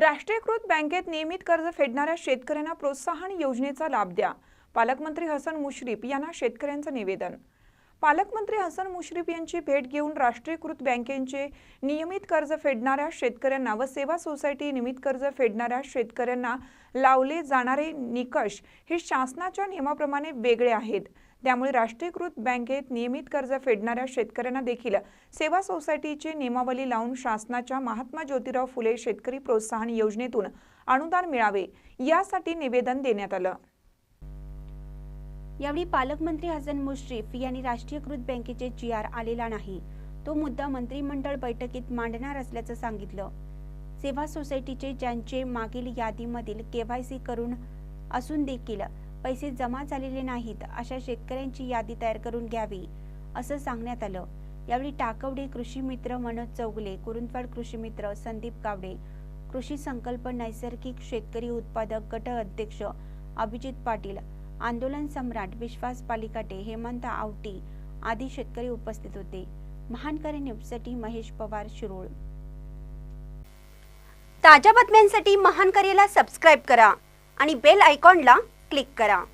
राष्ट्रीयकृत बँकेत नियमित कर्ज फेडणाऱ्या शेतकऱ्यांना प्रोत्साहन योजनेचा लाभ द्या. पालकमंत्री हसन मुश्रीफ यांना शेतकऱ्यांचं निवेदन. पालकमंत्री हसन मुश्रीफ यांची भेट घेऊन राष्ट्रीयकृत बँकेचे नियमित कर्ज फेडणाऱ्या शेतकऱ्यांना व सेवा सोसायटी नियमित कर्ज फेडणाऱ्या शेतकऱ्यांना लावले जाणारे निकष हे शासनाच्या नियमाप्रमाणे वेगळे आहेत. त्यामुळे राष्ट्रीयकृत बँकेत नियमित कर्ज फेडणाऱ्या शेतकऱ्यांना देखील सेवा सोसायटीची नियमावली लावून शासनाच्या महात्मा ज्योतिराव फुले शेतकरी प्रोत्साहन योजनेतून अनुदान मिळावे यासाठी निवेदन देण्यात आलं. यावेळी पालकमंत्री हसन मुश्रीफ यांनी राष्ट्रीयकृत बँकेचे जी आर आलेला नाही तो मुद्दा मंत्रिमंडळ बैठकीत मांडणार असल्याचं सांगितलं. सेवा सोसायटीचे ज्यांचे मागील यादीमधील केवायसी करून असून देखील पैसे जमा झालेले नाहीत अशा शेतकऱ्यांची यादी तयार करून घ्यावी असं सांगण्यात आलं. यावेळी टाकवडे कृषी मित्र मनोज चौगले कुरुंदवाड कृषी मित्र संदीप गावडे कृषी संकल्प नैसर्गिक शेतकरी उत्पादक गट अध्यक्ष अभिजित पाटील आंदोलन सम्राट विश्वास पालिकाटे हेमंत आवटी आदी शेतकरी उपस्थित होते. महानकरी न्यूजसाठी महेश पवार शिरोळ. ताज्या बातम्यांसाठी महानकरीला सबस्क्राईब करा आणि बेल आयकॉनला क्लिक करा.